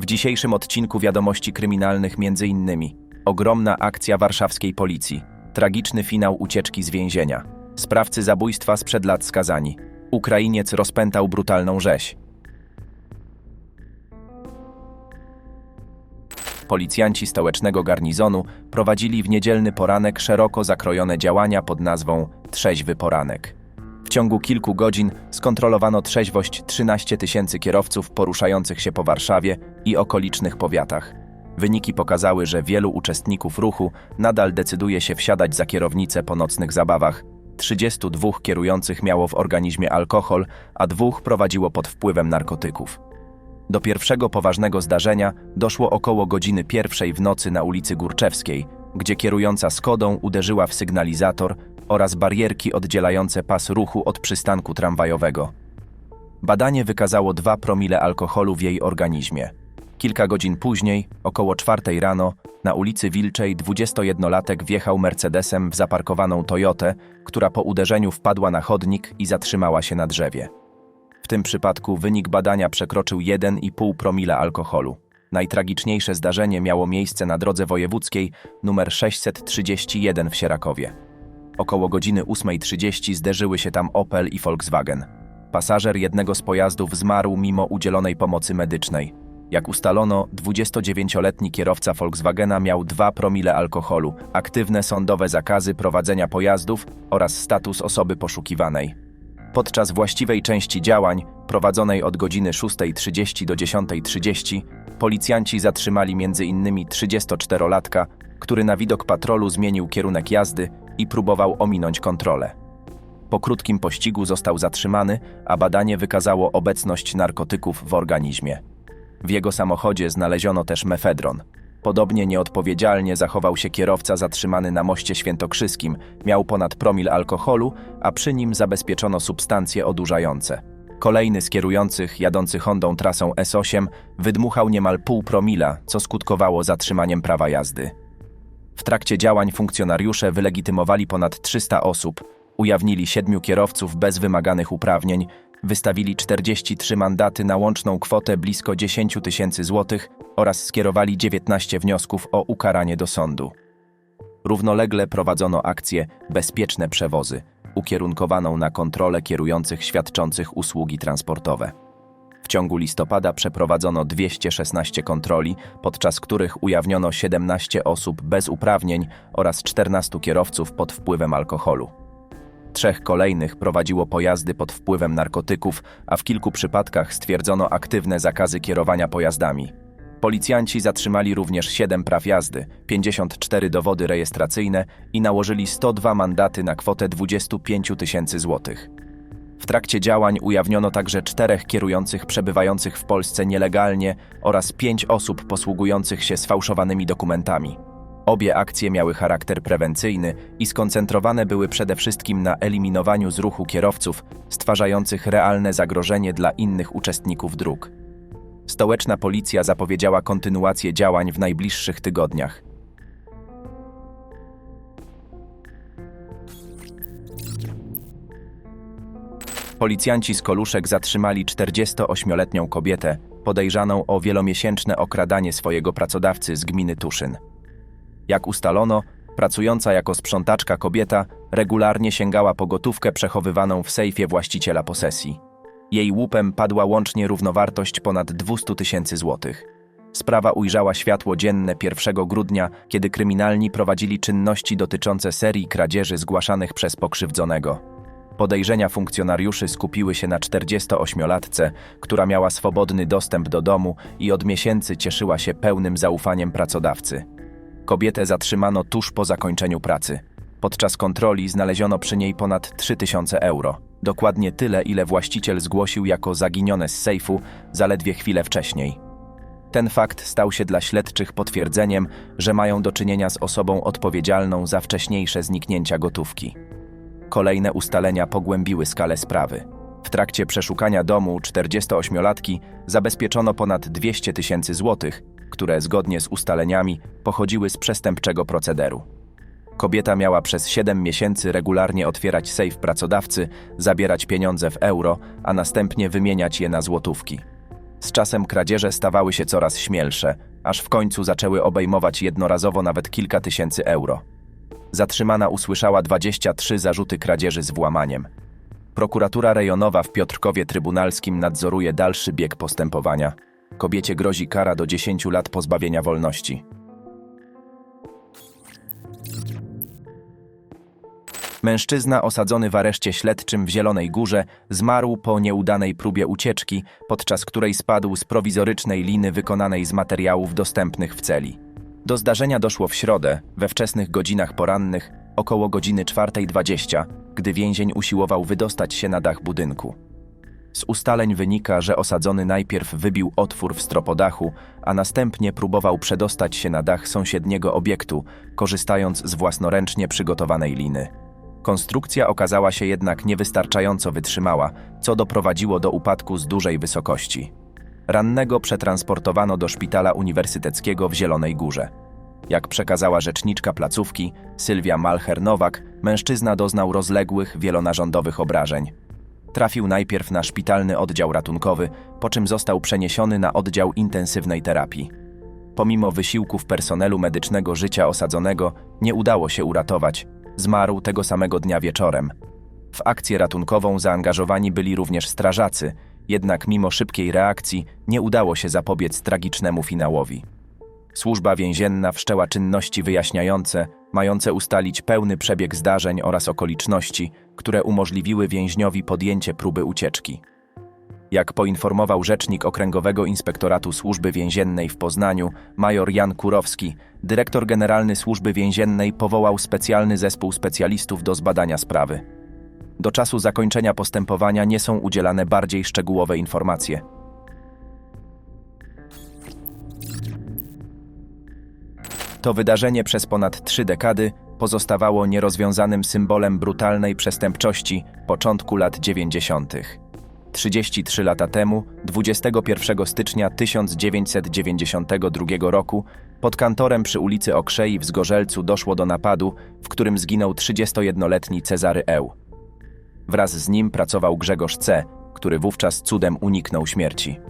W dzisiejszym odcinku wiadomości kryminalnych między innymi ogromna akcja warszawskiej policji, tragiczny finał ucieczki z więzienia, sprawcy zabójstwa sprzed lat skazani, Ukrainiec rozpętał brutalną rzeź. Policjanci stołecznego garnizonu prowadzili w niedzielny poranek szeroko zakrojone działania pod nazwą Trzeźwy Poranek. W ciągu kilku godzin skontrolowano trzeźwość 13 tysięcy kierowców poruszających się po Warszawie i okolicznych powiatach. Wyniki pokazały, że wielu uczestników ruchu nadal decyduje się wsiadać za kierownicę po nocnych zabawach. 32 kierujących miało w organizmie alkohol, a dwóch prowadziło pod wpływem narkotyków. Do pierwszego poważnego zdarzenia doszło około godziny pierwszej w nocy na ulicy Górczewskiej, gdzie kierująca Skodą uderzyła w sygnalizator oraz barierki oddzielające pas ruchu od przystanku tramwajowego. Badanie wykazało 2 promile alkoholu w jej organizmie. Kilka godzin później, około czwartej rano, na ulicy Wilczej 21-latek wjechał Mercedesem w zaparkowaną Toyotę, która po uderzeniu wpadła na chodnik i zatrzymała się na drzewie. W tym przypadku wynik badania przekroczył 1,5 promila alkoholu. Najtragiczniejsze zdarzenie miało miejsce na drodze wojewódzkiej numer 631 w Sierakowie. Około godziny 8.30 zderzyły się tam Opel i Volkswagen. Pasażer jednego z pojazdów zmarł mimo udzielonej pomocy medycznej. Jak ustalono, 29-letni kierowca Volkswagena miał 2 promile alkoholu, aktywne sądowe zakazy prowadzenia pojazdów oraz status osoby poszukiwanej. Podczas właściwej części działań, prowadzonej od godziny 6.30 do 10.30, policjanci zatrzymali m.in. 34-latka, który na widok patrolu zmienił kierunek jazdy i próbował ominąć kontrolę. Po krótkim pościgu został zatrzymany, a badanie wykazało obecność narkotyków w organizmie. W jego samochodzie znaleziono też mefedron. Podobnie nieodpowiedzialnie zachował się kierowca zatrzymany na moście świętokrzyskim. Miał ponad promil alkoholu, a przy nim zabezpieczono substancje odurzające. Kolejny z kierujących jadący Hondą trasą S8 wydmuchał niemal pół promila, co skutkowało zatrzymaniem prawa jazdy. W trakcie działań funkcjonariusze wylegitymowali ponad 300 osób, ujawnili siedmiu kierowców bez wymaganych uprawnień, wystawili 43 mandaty na łączną kwotę blisko 10 tysięcy złotych oraz skierowali 19 wniosków o ukaranie do sądu. Równolegle prowadzono akcję Bezpieczne Przewozy, ukierunkowaną na kontrolę kierujących świadczących usługi transportowe. W ciągu listopada przeprowadzono 216 kontroli, podczas których ujawniono 17 osób bez uprawnień oraz 14 kierowców pod wpływem alkoholu. Trzech kolejnych prowadziło pojazdy pod wpływem narkotyków, a w kilku przypadkach stwierdzono aktywne zakazy kierowania pojazdami. Policjanci zatrzymali również 7 praw jazdy, 54 dowody rejestracyjne i nałożyli 102 mandaty na kwotę 25 tysięcy złotych. W trakcie działań ujawniono także czterech kierujących przebywających w Polsce nielegalnie oraz pięć osób posługujących się sfałszowanymi dokumentami. Obie akcje miały charakter prewencyjny i skoncentrowane były przede wszystkim na eliminowaniu z ruchu kierowców stwarzających realne zagrożenie dla innych uczestników dróg. Stołeczna policja zapowiedziała kontynuację działań w najbliższych tygodniach. Policjanci z Koluszek zatrzymali 48-letnią kobietę podejrzaną o wielomiesięczne okradanie swojego pracodawcy z gminy Tuszyn. Jak ustalono, pracująca jako sprzątaczka kobieta regularnie sięgała po gotówkę przechowywaną w sejfie właściciela posesji. Jej łupem padła łącznie równowartość ponad 200 tysięcy złotych. Sprawa ujrzała światło dzienne 1 grudnia, kiedy kryminalni prowadzili czynności dotyczące serii kradzieży zgłaszanych przez pokrzywdzonego. Podejrzenia funkcjonariuszy skupiły się na 48-latce, która miała swobodny dostęp do domu i od miesięcy cieszyła się pełnym zaufaniem pracodawcy. Kobietę zatrzymano tuż po zakończeniu pracy. Podczas kontroli znaleziono przy niej ponad 3000 euro. Dokładnie tyle, ile właściciel zgłosił jako zaginione z sejfu zaledwie chwilę wcześniej. Ten fakt stał się dla śledczych potwierdzeniem, że mają do czynienia z osobą odpowiedzialną za wcześniejsze zniknięcia gotówki. Kolejne ustalenia pogłębiły skalę sprawy. W trakcie przeszukania domu 48-latki zabezpieczono ponad 200 tysięcy złotych, które zgodnie z ustaleniami pochodziły z przestępczego procederu. Kobieta miała przez 7 miesięcy regularnie otwierać sejf pracodawcy, zabierać pieniądze w euro, a następnie wymieniać je na złotówki. Z czasem kradzieże stawały się coraz śmielsze, aż w końcu zaczęły obejmować jednorazowo nawet kilka tysięcy euro. Zatrzymana usłyszała 23 zarzuty kradzieży z włamaniem. Prokuratura rejonowa w Piotrkowie Trybunalskim nadzoruje dalszy bieg postępowania. Kobiecie grozi kara do 10 lat pozbawienia wolności. Mężczyzna osadzony w areszcie śledczym w Zielonej Górze zmarł po nieudanej próbie ucieczki, podczas której spadł z prowizorycznej liny wykonanej z materiałów dostępnych w celi. Do zdarzenia doszło w środę, we wczesnych godzinach porannych, około godziny 4.20, gdy więzień usiłował wydostać się na dach budynku. Z ustaleń wynika, że osadzony najpierw wybił otwór w stropodachu, a następnie próbował przedostać się na dach sąsiedniego obiektu, korzystając z własnoręcznie przygotowanej liny. Konstrukcja okazała się jednak niewystarczająco wytrzymała, co doprowadziło do upadku z dużej wysokości. Rannego przetransportowano do szpitala uniwersyteckiego w Zielonej Górze. Jak przekazała rzeczniczka placówki, Sylwia Malcher-Nowak, mężczyzna doznał rozległych, wielonarządowych obrażeń. Trafił najpierw na szpitalny oddział ratunkowy, po czym został przeniesiony na oddział intensywnej terapii. Pomimo wysiłków personelu medycznego życia osadzonego, nie udało się uratować. Zmarł tego samego dnia wieczorem. W akcję ratunkową zaangażowani byli również strażacy, jednak mimo szybkiej reakcji nie udało się zapobiec tragicznemu finałowi. Służba więzienna wszczęła czynności wyjaśniające, mające ustalić pełny przebieg zdarzeń oraz okoliczności, które umożliwiły więźniowi podjęcie próby ucieczki. Jak poinformował rzecznik Okręgowego Inspektoratu Służby Więziennej w Poznaniu, major Jan Kurowski, dyrektor generalny Służby Więziennej powołał specjalny zespół specjalistów do zbadania sprawy. Do czasu zakończenia postępowania nie są udzielane bardziej szczegółowe informacje. To wydarzenie przez ponad trzy dekady pozostawało nierozwiązanym symbolem brutalnej przestępczości początku lat 90. 33 lata temu, 21 stycznia 1992 roku, pod kantorem przy ulicy Okrzei w Zgorzelcu doszło do napadu, w którym zginął 31-letni Cezary Eł. Wraz z nim pracował Grzegorz C., który wówczas cudem uniknął śmierci.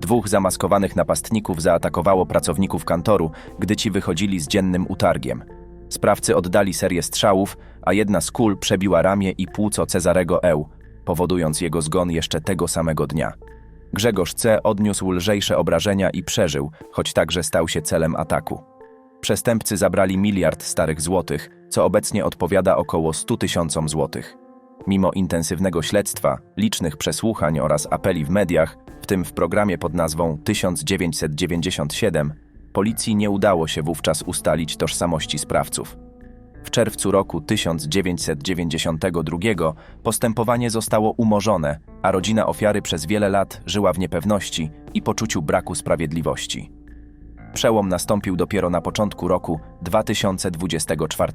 Dwóch zamaskowanych napastników zaatakowało pracowników kantoru, gdy ci wychodzili z dziennym utargiem. Sprawcy oddali serię strzałów, a jedna z kul przebiła ramię i płuco Cezarego Eł, powodując jego zgon jeszcze tego samego dnia. Grzegorz C. odniósł lżejsze obrażenia i przeżył, choć także stał się celem ataku. Przestępcy zabrali miliard starych złotych, co obecnie odpowiada około 100 tysiącom złotych. Mimo intensywnego śledztwa, licznych przesłuchań oraz apeli w mediach, w tym w programie pod nazwą 1997, policji nie udało się wówczas ustalić tożsamości sprawców. W czerwcu roku 1992 postępowanie zostało umorzone, a rodzina ofiary przez wiele lat żyła w niepewności i poczuciu braku sprawiedliwości. Przełom nastąpił dopiero na początku roku 2024.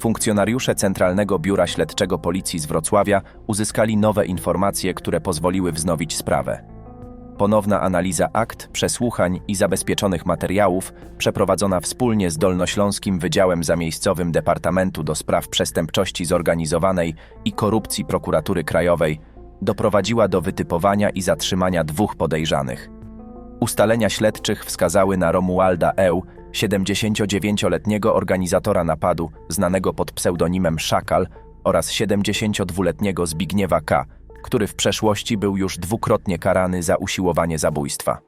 Funkcjonariusze Centralnego Biura Śledczego Policji z Wrocławia uzyskali nowe informacje, które pozwoliły wznowić sprawę. Ponowna analiza akt, przesłuchań i zabezpieczonych materiałów, przeprowadzona wspólnie z Dolnośląskim Wydziałem Zamiejscowym Departamentu do Spraw Przestępczości Zorganizowanej i Korupcji Prokuratury Krajowej, doprowadziła do wytypowania i zatrzymania dwóch podejrzanych. Ustalenia śledczych wskazały na Romualda Eł, 79-letniego organizatora napadu, znanego pod pseudonimem Szakal, oraz 72-letniego Zbigniewa K., który w przeszłości był już dwukrotnie karany za usiłowanie zabójstwa.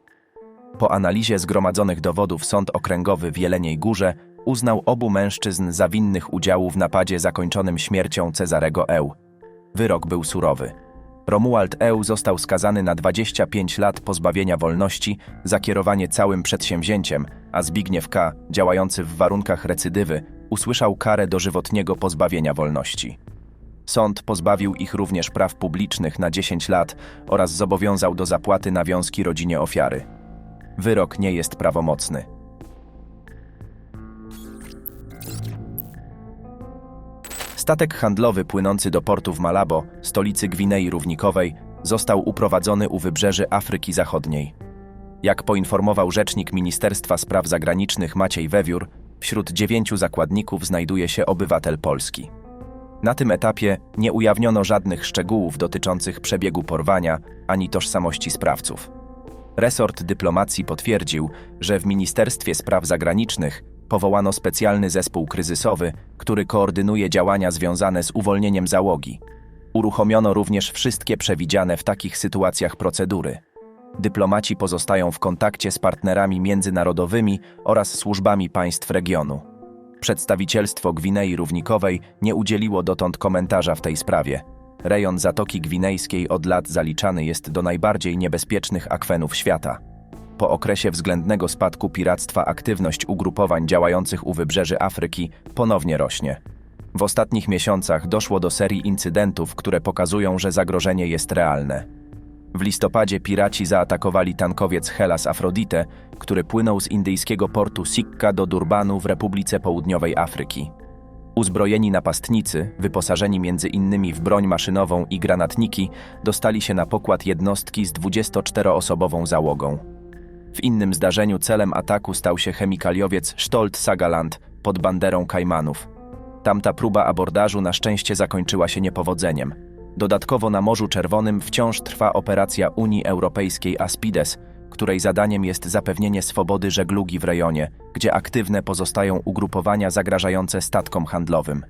Po analizie zgromadzonych dowodów Sąd Okręgowy w Jeleniej Górze uznał obu mężczyzn za winnych udziału w napadzie zakończonym śmiercią Cezarego Eł. Wyrok był surowy. Romuald Eł został skazany na 25 lat pozbawienia wolności za kierowanie całym przedsięwzięciem, a Zbigniew K., działający w warunkach recydywy, usłyszał karę dożywotniego pozbawienia wolności. Sąd pozbawił ich również praw publicznych na 10 lat oraz zobowiązał do zapłaty nawiązki rodzinie ofiary. Wyrok nie jest prawomocny. Statek handlowy płynący do portu w Malabo, stolicy Gwinei Równikowej, został uprowadzony u wybrzeży Afryki Zachodniej. Jak poinformował rzecznik Ministerstwa Spraw Zagranicznych Maciej Wewiór, wśród dziewięciu zakładników znajduje się obywatel Polski. Na tym etapie nie ujawniono żadnych szczegółów dotyczących przebiegu porwania ani tożsamości sprawców. Resort dyplomacji potwierdził, że w Ministerstwie Spraw Zagranicznych powołano specjalny zespół kryzysowy, który koordynuje działania związane z uwolnieniem załogi. Uruchomiono również wszystkie przewidziane w takich sytuacjach procedury. Dyplomaci pozostają w kontakcie z partnerami międzynarodowymi oraz służbami państw regionu. Przedstawicielstwo Gwinei Równikowej nie udzieliło dotąd komentarza w tej sprawie. Rejon Zatoki Gwinejskiej od lat zaliczany jest do najbardziej niebezpiecznych akwenów świata. Po okresie względnego spadku piractwa aktywność ugrupowań działających u wybrzeży Afryki ponownie rośnie. W ostatnich miesiącach doszło do serii incydentów, które pokazują, że zagrożenie jest realne. W listopadzie piraci zaatakowali tankowiec Hellas Afrodite, który płynął z indyjskiego portu Sikka do Durbanu w Republice Południowej Afryki. Uzbrojeni napastnicy, wyposażeni między innymi w broń maszynową i granatniki, dostali się na pokład jednostki z 24-osobową załogą. W innym zdarzeniu celem ataku stał się chemikaliowiec Stolt Sagaland pod banderą Kajmanów. Tamta próba abordażu na szczęście zakończyła się niepowodzeniem. Dodatkowo na Morzu Czerwonym wciąż trwa operacja Unii Europejskiej Aspides, której zadaniem jest zapewnienie swobody żeglugi w rejonie, gdzie aktywne pozostają ugrupowania zagrażające statkom handlowym.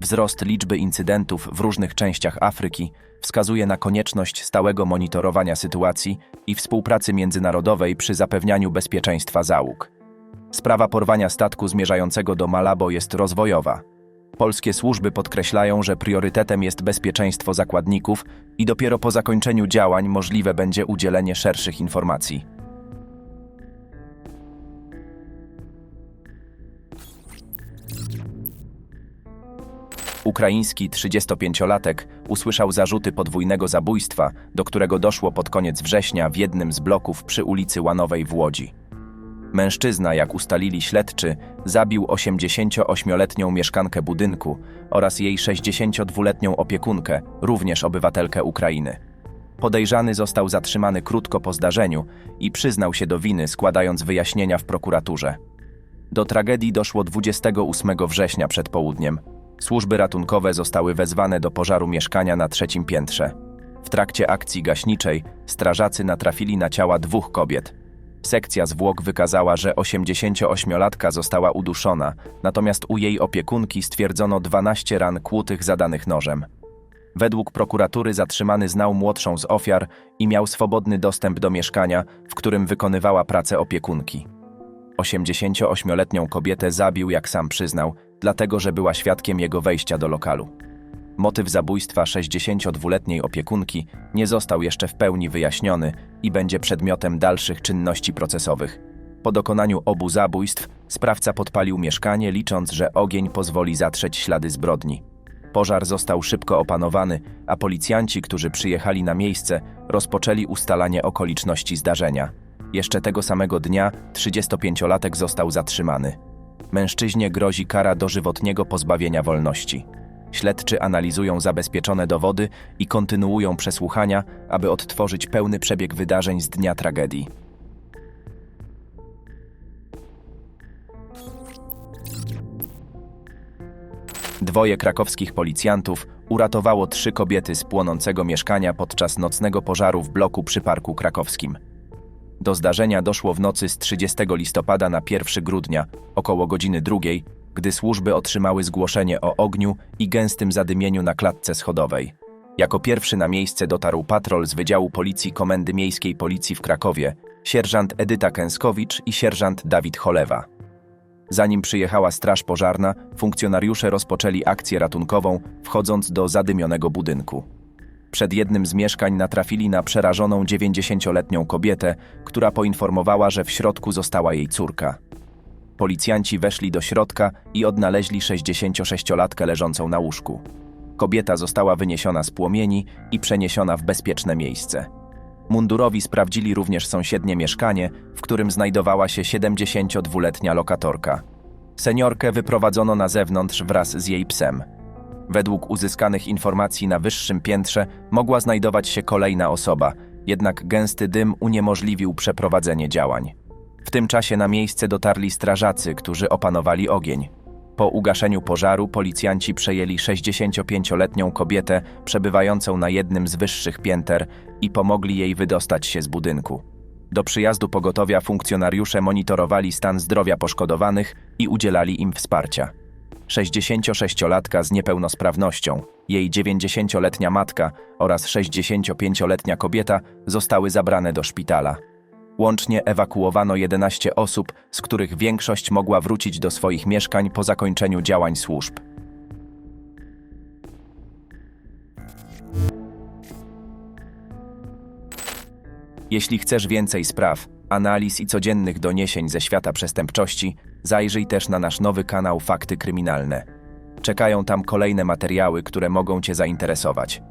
Wzrost liczby incydentów w różnych częściach Afryki wskazuje na konieczność stałego monitorowania sytuacji i współpracy międzynarodowej przy zapewnianiu bezpieczeństwa załóg. Sprawa porwania statku zmierzającego do Malabo jest rozwojowa. Polskie służby podkreślają, że priorytetem jest bezpieczeństwo zakładników i dopiero po zakończeniu działań możliwe będzie udzielenie szerszych informacji. Ukraiński 35-latek usłyszał zarzuty podwójnego zabójstwa, do którego doszło pod koniec września w jednym z bloków przy ulicy Łanowej w Łodzi. Mężczyzna, jak ustalili śledczy, zabił 88-letnią mieszkankę budynku oraz jej 62-letnią opiekunkę, również obywatelkę Ukrainy. Podejrzany został zatrzymany krótko po zdarzeniu i przyznał się do winy, składając wyjaśnienia w prokuraturze. Do tragedii doszło 28 września przed południem. Służby ratunkowe zostały wezwane do pożaru mieszkania na trzecim piętrze. W trakcie akcji gaśniczej strażacy natrafili na ciała dwóch kobiet. Sekcja zwłok wykazała, że 88-latka została uduszona, natomiast u jej opiekunki stwierdzono 12 ran kłutych zadanych nożem. Według prokuratury zatrzymany znał młodszą z ofiar i miał swobodny dostęp do mieszkania, w którym wykonywała pracę opiekunki. 88-letnią kobietę zabił, jak sam przyznał, dlatego że była świadkiem jego wejścia do lokalu. Motyw zabójstwa 62-letniej opiekunki nie został jeszcze w pełni wyjaśniony i będzie przedmiotem dalszych czynności procesowych. Po dokonaniu obu zabójstw sprawca podpalił mieszkanie, licząc, że ogień pozwoli zatrzeć ślady zbrodni. Pożar został szybko opanowany, a policjanci, którzy przyjechali na miejsce, rozpoczęli ustalanie okoliczności zdarzenia. Jeszcze tego samego dnia 35-latek został zatrzymany. Mężczyźnie grozi kara dożywotniego pozbawienia wolności. Śledczy analizują zabezpieczone dowody i kontynuują przesłuchania, aby odtworzyć pełny przebieg wydarzeń z dnia tragedii. Dwoje krakowskich policjantów uratowało trzy kobiety z płonącego mieszkania podczas nocnego pożaru w bloku przy Parku Krakowskim. Do zdarzenia doszło w nocy z 30 listopada na 1 grudnia, około godziny drugiej, gdy służby otrzymały zgłoszenie o ogniu i gęstym zadymieniu na klatce schodowej. Jako pierwszy na miejsce dotarł patrol z Wydziału Policji Komendy Miejskiej Policji w Krakowie, sierżant Edyta Kęskowicz i sierżant Dawid Cholewa. Zanim przyjechała straż pożarna, funkcjonariusze rozpoczęli akcję ratunkową, wchodząc do zadymionego budynku. Przed jednym z mieszkań natrafili na przerażoną 90-letnią kobietę, która poinformowała, że w środku została jej córka. Policjanci weszli do środka i odnaleźli 66-latkę leżącą na łóżku. Kobieta została wyniesiona z płomieni i przeniesiona w bezpieczne miejsce. Mundurowi sprawdzili również sąsiednie mieszkanie, w którym znajdowała się 72-letnia lokatorka. Seniorkę wyprowadzono na zewnątrz wraz z jej psem. Według uzyskanych informacji na wyższym piętrze mogła znajdować się kolejna osoba, jednak gęsty dym uniemożliwił przeprowadzenie działań. W tym czasie na miejsce dotarli strażacy, którzy opanowali ogień. Po ugaszeniu pożaru policjanci przejęli 65-letnią kobietę przebywającą na jednym z wyższych pięter i pomogli jej wydostać się z budynku. Do przyjazdu pogotowia funkcjonariusze monitorowali stan zdrowia poszkodowanych i udzielali im wsparcia. 66-latka z niepełnosprawnością, jej 90-letnia matka oraz 65-letnia kobieta zostały zabrane do szpitala. Łącznie ewakuowano 11 osób, z których większość mogła wrócić do swoich mieszkań po zakończeniu działań służb. Jeśli chcesz więcej spraw, analiz i codziennych doniesień ze świata przestępczości, zajrzyj też na nasz nowy kanał Fakty Kryminalne. Czekają tam kolejne materiały, które mogą Cię zainteresować.